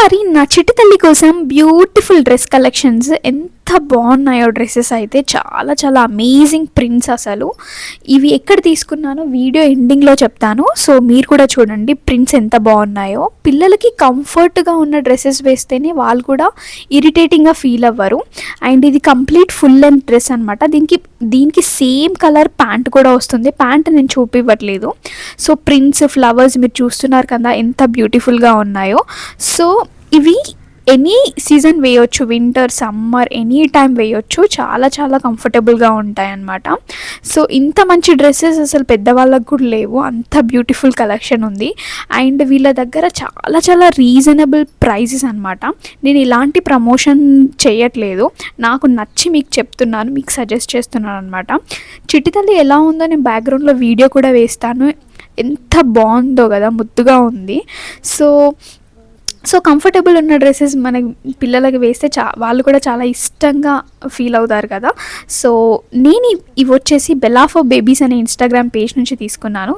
ఈసారి నా చిట్టి తల్లి కోసం బ్యూటిఫుల్ డ్రెస్ కలెక్షన్స్ ఎంత బాగున్నాయో డ్రెస్సెస్ అయితే చాలా చాలా అమేజింగ్ ప్రింట్స్ అసలు. ఇవి ఎక్కడ తీసుకున్నానో వీడియో ఎండింగ్లో చెప్తాను. సో మీరు కూడా చూడండి ప్రింట్స్ ఎంత బాగున్నాయో. పిల్లలకి కంఫర్ట్గా ఉన్న డ్రెస్సెస్ వేస్తేనే వాళ్ళు కూడా ఇరిటేటింగ్గా ఫీల్ అవ్వరు. అండ్ ఇది కంప్లీట్ ఫుల్ లెంత్ డ్రెస్ అనమాట దీనికి దీనికి సేమ్ కలర్ ప్యాంట్ కూడా వస్తుంది. ప్యాంట్ నేను చూపివ్వట్లేదు. సో ప్రింట్స్ ఫ్లవర్స్ మీరు చూస్తున్నారు కదా ఎంత బ్యూటిఫుల్గా ఉన్నాయో. సో ఇవి ఎనీ సీజన్ వేయొచ్చు వింటర్ సమ్మర్ ఎనీ టైం వేయొచ్చు చాలా చాలా కంఫర్టబుల్గా ఉంటాయి అన్నమాట. సో ఇంత మంచి డ్రెస్సెస్ అసలు పెద్దవాళ్ళకు కూడా లేవు. అంత బ్యూటిఫుల్ కలెక్షన్ ఉంది. అండ్ వీళ్ళ దగ్గర చాలా చాలా రీజనబుల్ ప్రైజెస్ అనమాట నేను ఇలాంటి ప్రమోషన్ చేయట్లేదు. నాకు నచ్చి మీకు చెప్తున్నాను మీకు సజెస్ట్ చేస్తున్నాను అనమాట చిట్టితల్లి ఎలా ఉందో నేను బ్యాక్గ్రౌండ్లో వీడియో కూడా వేస్తాను. ఎంత బాగుందో కదా ముద్దుగా ఉంది. సో సో కంఫర్టబుల్ ఉన్న డ్రెస్సెస్ మన పిల్లలకి వేస్తే చా వాళ్ళు కూడా చాలా ఇష్టంగా ఫీల్ అవుతారు కదా. సో నేను ఇవి వచ్చేసి బెలాఫో బేబీస్ అనే ఇన్స్టాగ్రామ్ పేజ్ నుంచి తీసుకున్నాను.